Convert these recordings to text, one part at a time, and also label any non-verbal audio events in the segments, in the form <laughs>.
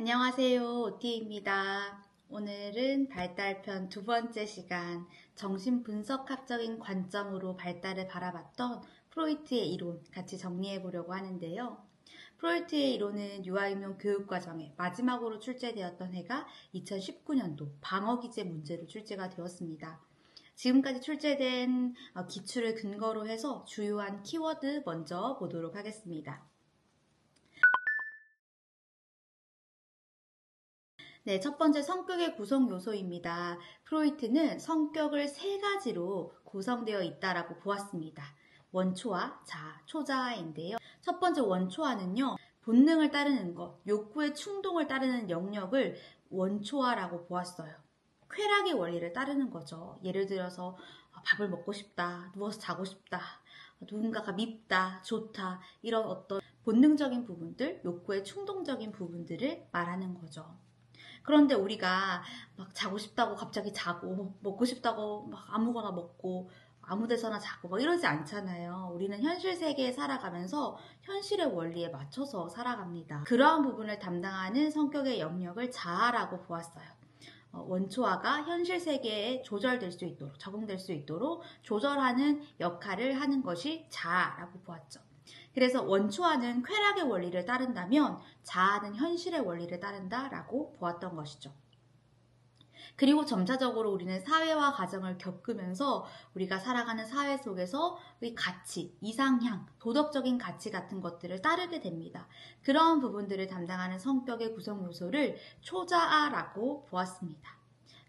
안녕하세요. 오티입니다. 오늘은 발달편 두 번째 시간 정신분석학적인 관점으로 발달을 바라봤던 프로이트의 이론 같이 정리해 보려고 하는데요. 프로이트의 이론은 유아인용 교육과정에 마지막으로 출제되었던 해가 2019년도 방어기제 문제로 출제가 되었습니다. 지금까지 출제된 어, 기출을 근거로 해서 주요한 키워드 먼저 보도록 하겠습니다. 네, 첫 번째 성격의 구성 요소입니다. 프로이트는 성격을 세 가지로 구성되어 있다라고 보았습니다. 원초화, 자, 초자인데요. 첫 번째 원초화는요. 본능을 따르는 것, 욕구의 충동을 따르는 영역을 원초화라고 보았어요. 쾌락의 원리를 따르는 거죠. 예를 들어서 아, 밥을 먹고 싶다, 누워서 자고 싶다, 누군가가 밉다, 좋다, 이런 어떤 본능적인 부분들, 욕구의 충동적인 부분들을 말하는 거죠. 그런데 우리가 막 자고 싶다고 갑자기 자고 먹고 싶다고 막 아무거나 먹고 아무 데서나 자고 막 이러지 않잖아요. 우리는 현실 세계에 살아가면서 현실의 원리에 맞춰서 살아갑니다. 그러한 부분을 담당하는 성격의 영역을 자아라고 보았어요. 어, 원초화가 현실 세계에 조절될 수 있도록 적응될 수 있도록 조절하는 역할을 하는 것이 자아라고 보았죠. 그래서 원초화는 쾌락의 원리를 따른다면 자아는 현실의 원리를 따른다라고 보았던 것이죠. 그리고 점차적으로 우리는 사회와 가정을 겪으면서 우리가 살아가는 사회 속에서 의 가치, 이상향, 도덕적인 가치 같은 것들을 따르게 됩니다. 그러한 부분들을 담당하는 성격의 구성 요소를 초자아라고 보았습니다.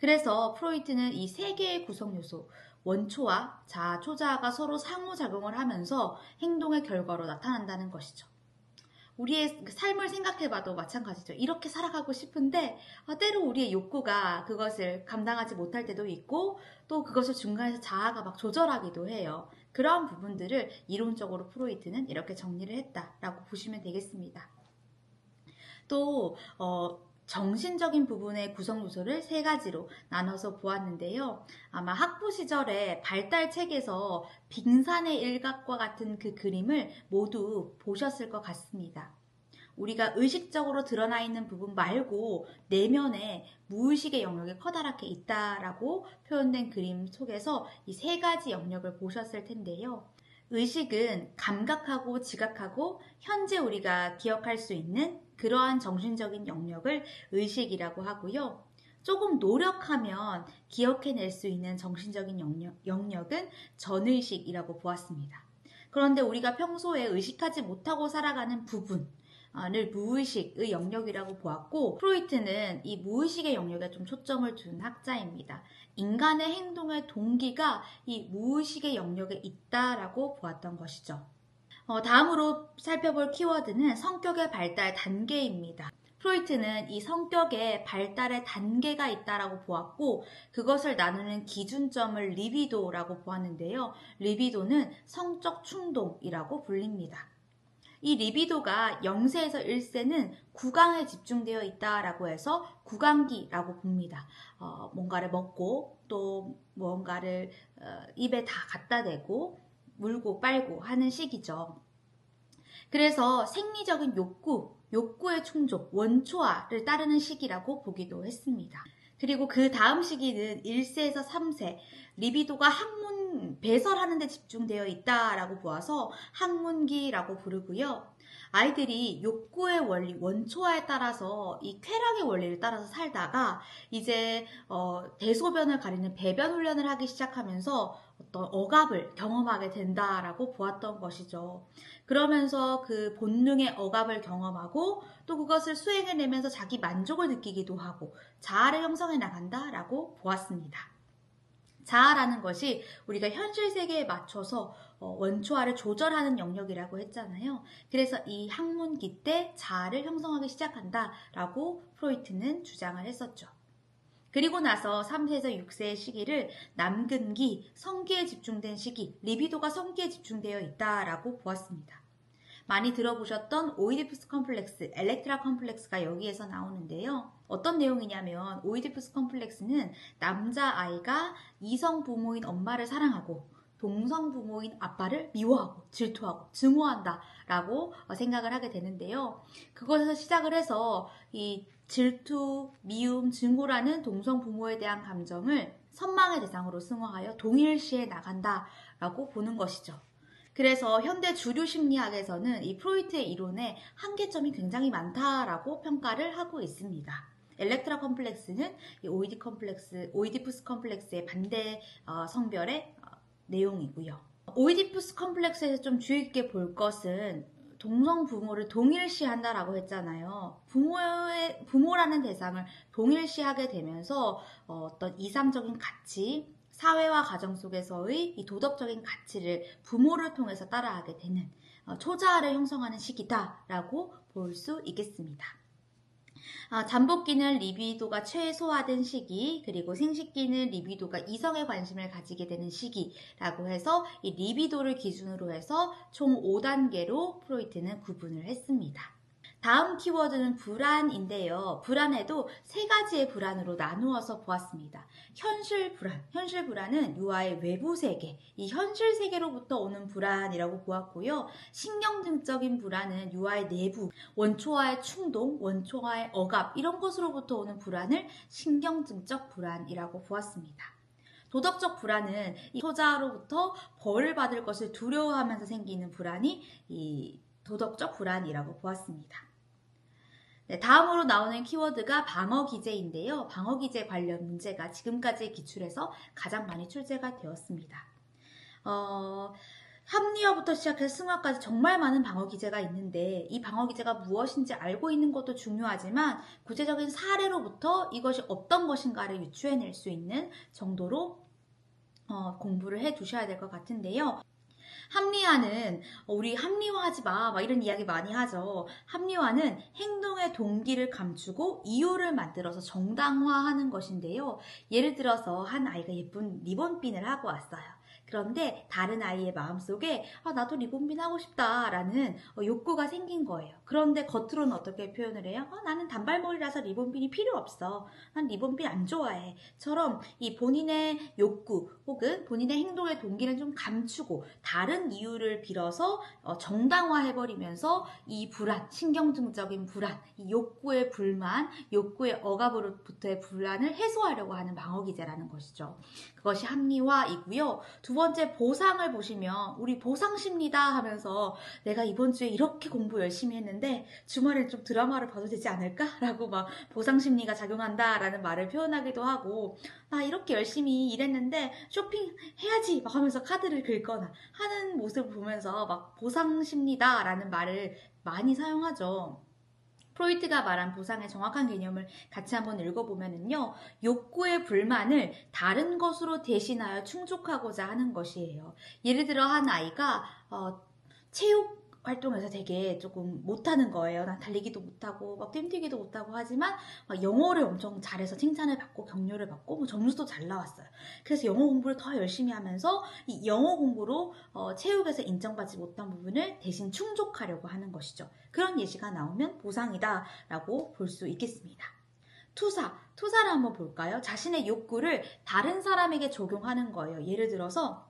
그래서 프로이트는 이 세 개의 구성 요소, 원초와 자아, 초자아가 서로 상호작용을 하면서 행동의 결과로 나타난다는 것이죠. 우리의 삶을 생각해봐도 마찬가지죠. 이렇게 살아가고 싶은데 아, 때로 우리의 욕구가 그것을 감당하지 못할 때도 있고 또 그것을 중간에서 자아가 막 조절하기도 해요. 그러한 부분들을 이론적으로 프로이트는 이렇게 정리를 했다라고 보시면 되겠습니다. 또 어, 정신적인 부분의 구성 요소를 세 가지로 나눠서 보았는데요. 아마 학부 시절에 발달 책에서 빙산의 일각과 같은 그 그림을 모두 보셨을 것 같습니다. 우리가 의식적으로 드러나 있는 부분 말고 내면에 무의식의 영역이 커다랗게 있다라고 표현된 그림 속에서 이 세 가지 영역을 보셨을 텐데요. 의식은 감각하고 지각하고 현재 우리가 기억할 수 있는 그러한 정신적인 영역을 의식이라고 하고요. 조금 노력하면 기억해낼 수 있는 정신적인 영역, 영역은 전의식이라고 보았습니다. 그런데 우리가 평소에 의식하지 못하고 살아가는 부분, 을 무의식의 영역이라고 보았고 프로이트는 이 무의식의 영역에 좀 초점을 둔 학자입니다. 인간의 행동의 동기가 이 무의식의 영역에 있다라고 보았던 것이죠. 어, 다음으로 살펴볼 키워드는 성격의 발달 단계입니다. 프로이트는 이 성격의 발달의 단계가 있다라고 보았고 그것을 나누는 기준점을 리비도라고 보았는데요. 리비도는 성적 충동이라고 불립니다. 이 리비도가 0세에서 1세는 구강에 집중되어 있다라고 해서 구강기라고 봅니다. 어, 뭔가를 먹고 또 뭔가를 어, 입에 다 갖다 대고 물고 빨고 하는 시기죠. 그래서 생리적인 욕구, 욕구의 충족, 원초화를 따르는 시기라고 보기도 했습니다. 그리고 그 다음 시기는 1세에서 3세, 리비도가 학문, 배설하는 데 집중되어 있다라고 보아서 학문기라고 부르고요. 아이들이 욕구의 원리, 원초화에 따라서 이 쾌락의 원리를 따라서 살다가 이제 어, 대소변을 가리는 배변 훈련을 하기 시작하면서 어떤 억압을 경험하게 된다라고 보았던 것이죠. 그러면서 그 본능의 억압을 경험하고 또 그것을 수행해내면서 자기 만족을 느끼기도 하고 자아를 형성해 나간다라고 보았습니다. 자아라는 것이 우리가 현실 세계에 맞춰서 어, 원초화를 조절하는 영역이라고 했잖아요. 그래서 이 학문기 때 자아를 형성하기 시작한다라고 프로이트는 주장을 했었죠. 그리고 나서 3세에서 6세의 시기를 남근기, 성기에 집중된 시기, 리비도가 성기에 집중되어 있다라고 보았습니다. 많이 들어보셨던 오이디푸스 컴플렉스, 엘렉트라 컴플렉스가 여기에서 나오는데요. 어떤 내용이냐면 오이디푸스 컴플렉스는 남자아이가 이성 부모인 엄마를 사랑하고 동성 부모인 아빠를 미워하고 질투하고 증오한다라고 어, 생각을 하게 되는데요. 그것에서 시작을 해서 이 질투, 미움, 증오라는 동성 부모에 대한 감정을 선망의 대상으로 승화하여 동일시해 나간다라고 보는 것이죠. 그래서 현대 주류 심리학에서는 이 프로이트의 이론에 한계점이 굉장히 많다라고 평가를 하고 있습니다. 엘렉트라 컴플렉스는 이 오이디 컴플렉스, 오이디푸스 컴플렉스의 반대 어, 성별의 어, 내용이고요. 오이디푸스 컴플렉스에서 좀 주의 깊게 볼 것은 동성 부모를 동일시한다라고 했잖아요. 부모의 부모라는 대상을 동일시하게 되면서 어, 어떤 이상적인 가치, 사회와 가정 속에서의 이 도덕적인 가치를 부모를 통해서 따라하게 되는 어, 초자아를 형성하는 시기다라고 볼 수 있겠습니다. 아, 잠복기는 리비도가 최소화된 시기, 그리고 생식기는 리비도가 이성에 관심을 가지게 되는 시기라고 해서 이 리비도를 기준으로 해서 총 5단계로 프로이트는 구분을 했습니다. 다음 키워드는 불안인데요. 불안에도 세 가지의 불안으로 나누어서 보았습니다. 현실 불안. 현실 불안은 유아의 외부 세계, 이 현실 세계로부터 오는 불안이라고 보았고요. 신경증적인 불안은 유아의 내부, 원초와의 충동, 원초와의 억압, 이런 것으로부터 오는 불안을 신경증적 불안이라고 보았습니다. 도덕적 불안은 이 소자로부터 벌을 받을 것을 두려워하면서 생기는 불안이 이 도덕적 불안이라고 보았습니다. 네, 다음으로 나오는 키워드가 방어 기제인데요. 방어 기제 관련 문제가 지금까지 기출해서 가장 많이 출제가 되었습니다. 어, 합리화부터 시작해서 승화까지 정말 많은 방어 기제가 있는데 이 방어 기제가 무엇인지 알고 있는 것도 중요하지만 구체적인 사례로부터 이것이 어떤 것인가를 유추해낼 수 있는 정도로 어, 공부를 해 두셔야 될 것 같은데요. 합리화는 어, 우리 합리화하지 마, 막 이런 이야기 많이 하죠. 합리화는 행동의 동기를 감추고 이유를 만들어서 정당화하는 것인데요. 예를 들어서 한 아이가 예쁜 리본핀을 하고 왔어요. 그런데 다른 아이의 마음속에 아, 나도 리본빈 하고 싶다라는 어, 욕구가 생긴 거예요. 그런데 겉으로는 어떻게 표현을 해요? 어, 나는 단발머리라서 리본빈이 필요 없어. 난 리본빈 안 좋아해. 처럼 이 본인의 욕구 혹은 본인의 행동의 동기를 좀 감추고 다른 이유를 빌어서 어, 정당화해버리면서 이 불안, 신경증적인 불안, 이 욕구의 불만, 욕구의 억압으로부터의 불안을 해소하려고 하는 방어 기제라는 것이죠. 그것이 합리화이고요. 두 번째 보상을 보시면 우리 보상심리다 하면서 내가 이번 주에 이렇게 공부 열심히 했는데 주말엔 좀 드라마를 봐도 되지 않을까라고 <laughs> 막 보상심리가 작용한다라는 말을 표현하기도 하고 나 이렇게 열심히 일했는데 쇼핑 해야지 막 하면서 카드를 긁거나 하는 모습을 보면서 막 보상심리다라는 말을 많이 사용하죠. 프로이트가 말한 보상의 정확한 개념을 같이 한번 읽어보면은요, 욕구의 불만을 다른 것으로 대신하여 충족하고자 하는 것이에요. 예를 들어 한 아이가 어, 체육 활동에서 되게 조금 못하는 거예요. 난 달리기도 못하고 막 뛰기도 못하고 하지만 영어를 엄청 잘해서 칭찬을 받고 격려를 받고 뭐 점수도 잘 나왔어요. 그래서 영어 공부를 더 열심히 하면서 이 영어 공부로 어, 체육에서 인정받지 못한 부분을 대신 충족하려고 하는 것이죠. 그런 예시가 나오면 보상이다라고 볼 수 있겠습니다. 투사, 투사를 한번 볼까요? 자신의 욕구를 다른 사람에게 적용하는 거예요. 예를 들어서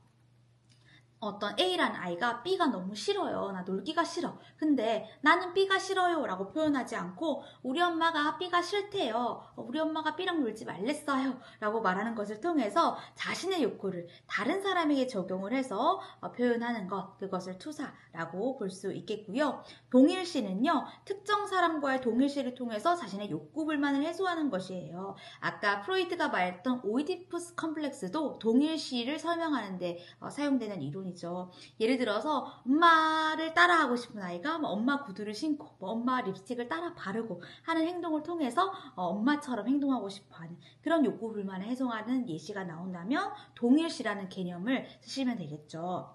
어떤 A라는 아이가 B가 너무 싫어요. 나 놀기가 싫어. 근데 나는 B가 싫어요. 라고 표현하지 않고 우리 엄마가 B가 싫대요. 우리 엄마가 B랑 놀지 말랬어요. 라고 말하는 것을 통해서 자신의 욕구를 다른 사람에게 적용을 해서 어, 표현하는 것. 그것을 투사라고 볼 수 있겠고요. 동일시는요. 특정 사람과의 동일시를 통해서 자신의 욕구 불만을 해소하는 것이에요. 아까 프로이트가 말했던 오이디푸스 컴플렉스도 동일시를 설명하는데 어, 사용되는 이론이 부분이죠. 예를 들어서 엄마를 따라하고 싶은 아이가 뭐 엄마 구두를 신고 뭐 엄마 립스틱을 따라 바르고 하는 행동을 통해서 어, 엄마처럼 행동하고 싶어하는 그런 욕구 불만을 해소하는 예시가 나온다면 동일시라는 개념을 쓰시면 되겠죠.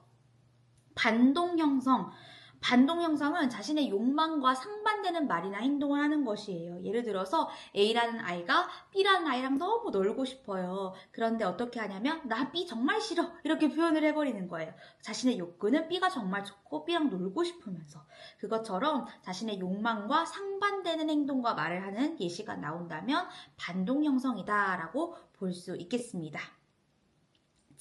반동 형성 반동 형성은 자신의 욕망과 상반되는 말이나 행동을 하는 것이에요. 예를 들어서 A라는 아이가 B라는 아이랑 너무 놀고 싶어요. 그런데 어떻게 하냐면 나 B 정말 싫어 이렇게 표현을 해버리는 거예요. 자신의 욕구는 B가 정말 좋고 B랑 놀고 싶으면서 그것처럼 자신의 욕망과 상반되는 행동과 말을 하는 예시가 나온다면 반동 형성이다라고 볼 수 있겠습니다.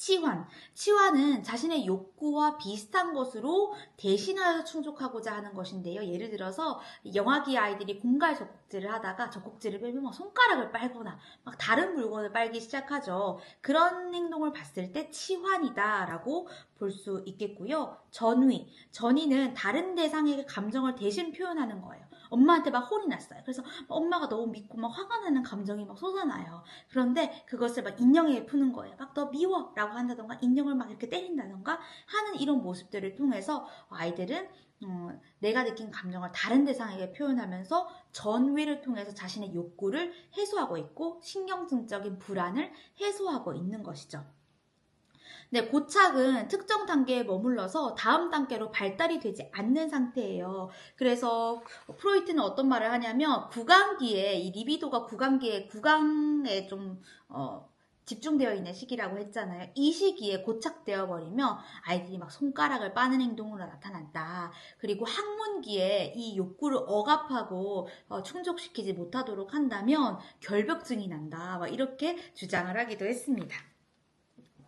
치환. 치환은 자신의 욕구와 비슷한 것으로 대신하여 충족하고자 하는 것인데요. 예를 들어서 영아기 아이들이 공갈 젖꼭지를 하다가 젖꼭지를 빼면 막 손가락을 빨거나 막 다른 물건을 빨기 시작하죠. 그런 행동을 봤을 때 치환이다라고 볼 수 있겠고요. 전위. 전위는 다른 대상에게 감정을 대신 표현하는 거예요. 엄마한테 막 혼이 났어요. 그래서 엄마가 너무 믿고 막 화가 나는 감정이 막 솟아나요. 그런데 그것을 막 인형에 푸는 거예요. 막 너 미워! 라고 한다던가 인형을 막 이렇게 때린다던가 하는 이런 모습들을 통해서 아이들은 어, 내가 느낀 감정을 다른 대상에게 표현하면서 전위를 통해서 자신의 욕구를 해소하고 있고 신경증적인 불안을 해소하고 있는 것이죠. 네, 고착은 특정 단계에 머물러서 다음 단계로 발달이 되지 않는 상태예요. 그래서 프로이트는 어떤 말을 하냐면 구강기에 이 리비도가 구강기에 구강에 좀 어, 집중되어 있는 시기라고 했잖아요. 이 시기에 고착되어 버리면 아이들이 막 손가락을 빠는 행동으로 나타난다. 그리고 학문기에 이 욕구를 억압하고 어, 충족시키지 못하도록 한다면 결벽증이 난다. 이렇게 주장을 하기도 했습니다.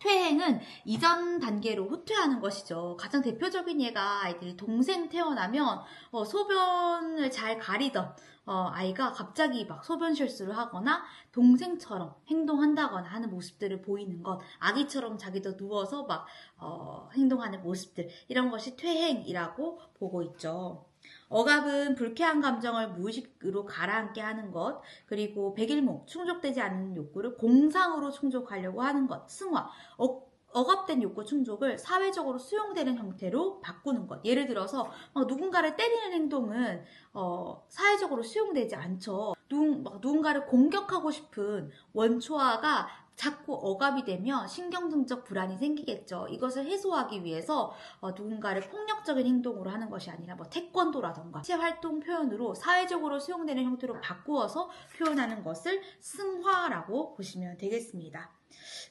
퇴행은 이전 단계로 후퇴하는 것이죠. 가장 대표적인 예가 아이들이 동생 태어나면 어, 소변을 잘 가리던 어, 아이가 갑자기 막 소변 실수를 하거나 동생처럼 행동한다거나 하는 모습들을 보이는 것, 아기처럼 자기도 누워서 막 어, 행동하는 모습들 이런 것이 퇴행이라고 보고 있죠. 억압은 불쾌한 감정을 무의식으로 가라앉게 하는 것, 그리고 백일목, 충족되지 않는 욕구를 공상으로 충족하려고 하는 것, 승화, 억, 억압된 욕구 충족을 사회적으로 수용되는 형태로 바꾸는 것. 예를 들어서 누군가를 때리는 행동은 어, 사회적으로 수용되지 않죠. 누군, 누군가를 공격하고 싶은 원초아가 자꾸 억압이 되면 신경증적 불안이 생기겠죠. 이것을 해소하기 위해서 어, 누군가를 폭력적인 행동으로 하는 것이 아니라 뭐 태권도라던가 체 활동 표현으로 사회적으로 수용되는 형태로 바꾸어서 표현하는 것을 승화라고 보시면 되겠습니다.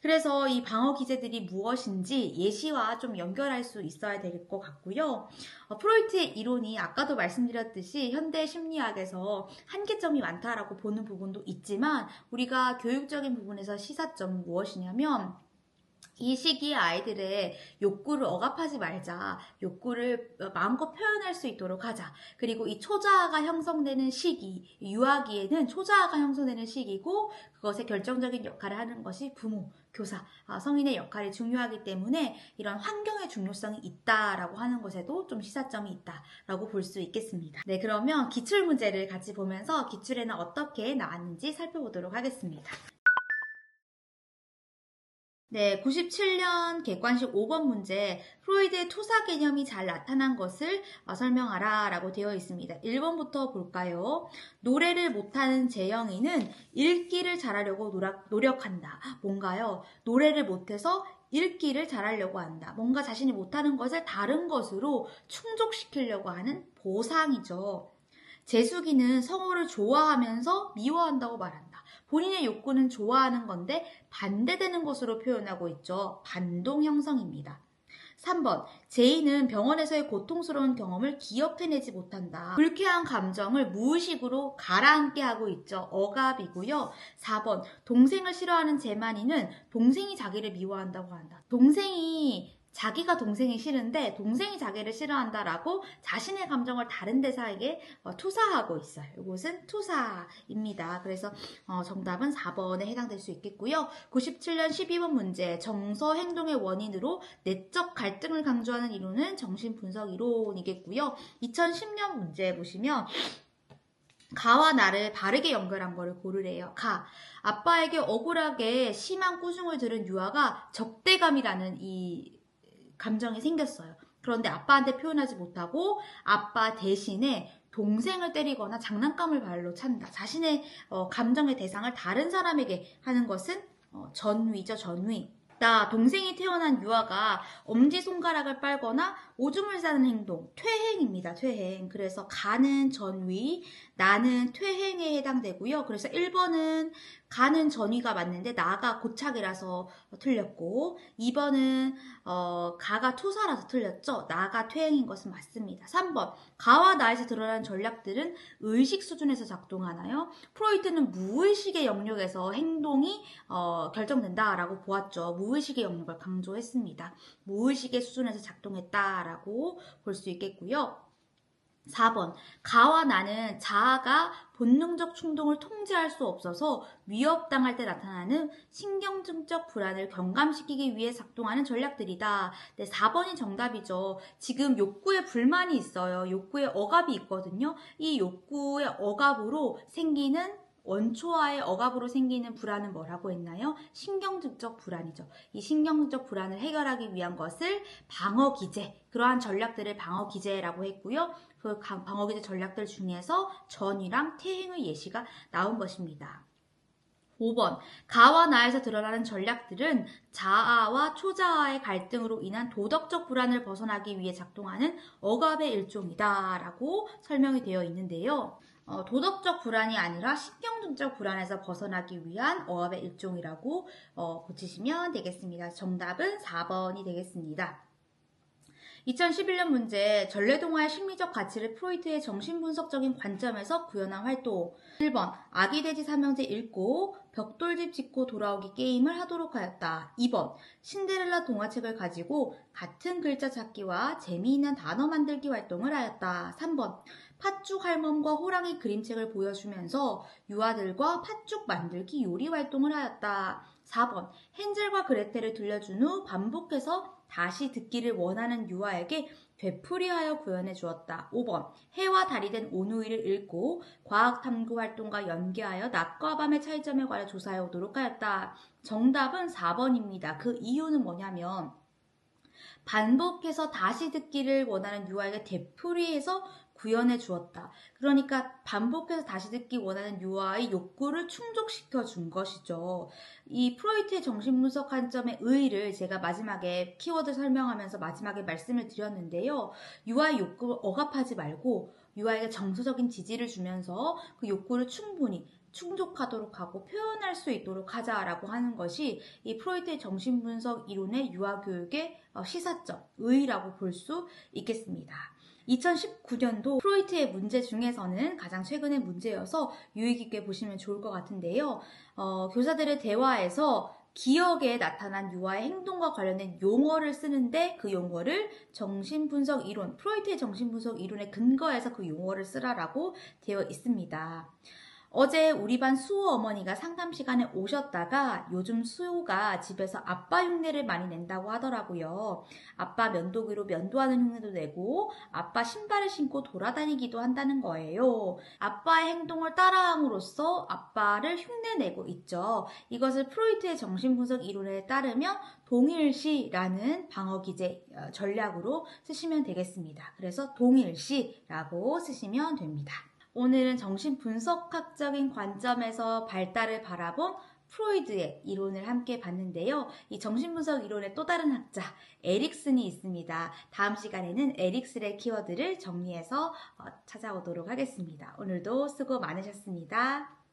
그래서 이 방어 기제들이 무엇인지 예시와 좀 연결할 수 있어야 될 것 같고요. 어, 프로이트의 이론이 아까도 말씀드렸듯이 현대 심리학에서 한계점이 많다라고 보는 부분도 있지만 우리가 교육적인 부분에서 시사점은 무엇이냐면 이 시기에 아이들의 욕구를 억압하지 말자. 욕구를 마음껏 표현할 수 있도록 하자. 그리고 이 초자아가 형성되는 시기, 유아기에는 초자아가 형성되는 시기고 그것에 결정적인 역할을 하는 것이 부모, 교사, 아, 성인의 역할이 중요하기 때문에 이런 환경의 중요성이 있다라고 하는 것에도 좀 시사점이 있다라고 볼 수 있겠습니다. 네, 그러면 기출 문제를 같이 보면서 기출에는 어떻게 나왔는지 살펴보도록 하겠습니다. 네, 97년 객관식 5번 문제 프로이드의 투사 개념이 잘 나타난 것을 어, 설명하라 라고 되어 있습니다. 1번부터 볼까요? 노래를 못하는 재영이는 읽기를 잘하려고 노력, 한다 뭔가요? 노래를 못해서 읽기를 잘하려고 한다. 뭔가 자신이 못하는 것을 다른 것으로 충족시키려고 하는 보상이죠. 재숙이는 성우를 좋아하면서 미워한다고 말한다. 본인의 욕구는 좋아하는 건데 반대되는 것으로 표현하고 있죠. 반동 형성입니다. 3번. 제이는 병원에서의 고통스러운 경험을 기억해내지 못한다. 불쾌한 감정을 무의식으로 가라앉게 하고 있죠. 억압이고요. 4번. 동생을 싫어하는 제만이는 동생이 자기를 미워한다고 한다. 동생이 자기가 동생이 싫은데 동생이 자기를 싫어한다라고 자신의 감정을 다른 대사에게 어, 투사하고 있어요. 이것은 투사입니다. 그래서 어, 정답은 4번에 해당될 수 있겠고요. 97년 12번 문제 정서 행동의 원인으로 내적 갈등을 강조하는 이론은 정신분석 이론이겠고요. 2010년 문제 보시면 가와 나를 바르게 연결한 거를 고르래요. 가. 아빠에게 억울하게 심한 꾸중을 들은 유아가 적대감이라는 이 감정이 생겼어요. 그런데 아빠한테 표현하지 못하고 아빠 대신에 동생을 때리거나 장난감을 발로 찬다. 자신의 어, 감정의 대상을 다른 사람에게 하는 것은 어, 전위죠, 전위. 나 동생이 태어난 유아가 엄지손가락을 빨거나 오줌을 싸는 행동, 퇴행입니다, 퇴행. 그래서 가는 전위, 나는 퇴행에 해당되고요. 그래서 1번은 가는 전위가 맞는데 나가 고착이라서 틀렸고 2번은 어, 가가 투사라서 틀렸죠. 나가 퇴행인 것은 맞습니다. 3번 가와 나에서 드러나는 전략들은 의식 수준에서 작동하나요? 프로이트는 무의식의 영역에서 행동이 어, 결정된다라고 보았죠. 무의식의 영역을 강조했습니다. 무의식의 수준에서 작동했다라고 볼 수 있겠고요. 4번. 가와 나는 자아가 본능적 충동을 통제할 수 없어서 위협당할 때 나타나는 신경증적 불안을 경감시키기 위해 작동하는 전략들이다. 네, 4번이 정답이죠. 지금 욕구에 불만이 있어요. 욕구에 억압이 있거든요. 이 욕구의 억압으로 생기는 원초와의 억압으로 생기는 불안은 뭐라고 했나요? 신경증적 불안이죠. 이 신경증적 불안을 해결하기 위한 것을 방어 기제, 그러한 전략들을 방어 기제라고 했고요. 그 방어 기제 전략들 중에서 전이랑 퇴행의 예시가 나온 것입니다. 5번. 가와 나에서 드러나는 전략들은 자아와 초자아의 갈등으로 인한 도덕적 불안을 벗어나기 위해 작동하는 억압의 일종이다. 라고 설명이 되어 있는데요. 어, 도덕적 불안이 아니라 신경증적 불안에서 벗어나기 위한 억압의 일종이라고 어, 고치시면 되겠습니다. 정답은 4번이 되겠습니다. 2011년 문제 전래동화의 심리적 가치를 프로이트의 정신분석적인 관점에서 구현한 활동 1번 아기 돼지 삼형제 읽고 벽돌집 짓고 돌아오기 게임을 하도록 하였다. 2번 신데렐라 동화책을 가지고 같은 글자 찾기와 재미있는 단어 만들기 활동을 하였다. 3번 팥죽 할멈과 호랑이 그림책을 보여주면서 유아들과 팥죽 만들기 요리 활동을 하였다. 4번 헨젤과 그레텔을 들려준 후 반복해서 다시 듣기를 원하는 유아에게 되풀이하여 구현해 주었다. 5번 해와 달이 된 오누이를 읽고 과학 탐구 활동과 연계하여 낮과 밤의 차이점에 관해 조사해 오도록 하였다. 정답은 4번입니다. 그 이유는 뭐냐면 반복해서 다시 듣기를 원하는 유아에게 되풀이해서 구현해 주었다. 그러니까 반복해서 다시 듣기 원하는 유아의 욕구를 충족시켜 준 것이죠. 이 프로이트의 정신분석 관점의 의의를 제가 마지막에 키워드 설명하면서 마지막에 말씀을 드렸는데요. 유아의 욕구를 억압하지 말고 유아에게 정서적인 지지를 주면서 그 욕구를 충분히 충족하도록 하고 표현할 수 있도록 하자라고 하는 것이 이 프로이트의 정신분석 이론의 유아교육의 어, 시사점, 의의라고 볼 수 있겠습니다. 2019년도 프로이트의 문제 중에서는 가장 최근의 문제여서 유익 있게 보시면 좋을 것 같은데요. 어, 교사들의 대화에서 기억에 나타난 유아의 행동과 관련된 용어를 쓰는데 그 용어를 정신분석 이론, 프로이트의 정신분석 이론에 근거해서 그 용어를 쓰라라고 되어 있습니다. 어제 우리 반 수호 어머니가 상담 시간에 오셨다가 요즘 수호가 집에서 아빠 흉내를 많이 낸다고 하더라고요. 아빠 면도기로 면도하는 흉내도 내고 아빠 신발을 신고 돌아다니기도 한다는 거예요. 아빠의 행동을 따라함으로써 아빠를 흉내내고 있죠. 이것을 프로이트의 정신분석 이론에 따르면 동일시라는 방어기제 어, 전략으로 쓰시면 되겠습니다. 그래서 동일시라고 쓰시면 됩니다. 오늘은 정신분석학적인 관점에서 발달을 바라본 프로이드의 이론을 함께 봤는데요. 이 정신분석 이론의 또 다른 학자 에릭슨이 있습니다. 다음 시간에는 에릭슨의 키워드를 정리해서 어, 찾아오도록 하겠습니다. 오늘도 수고 많으셨습니다.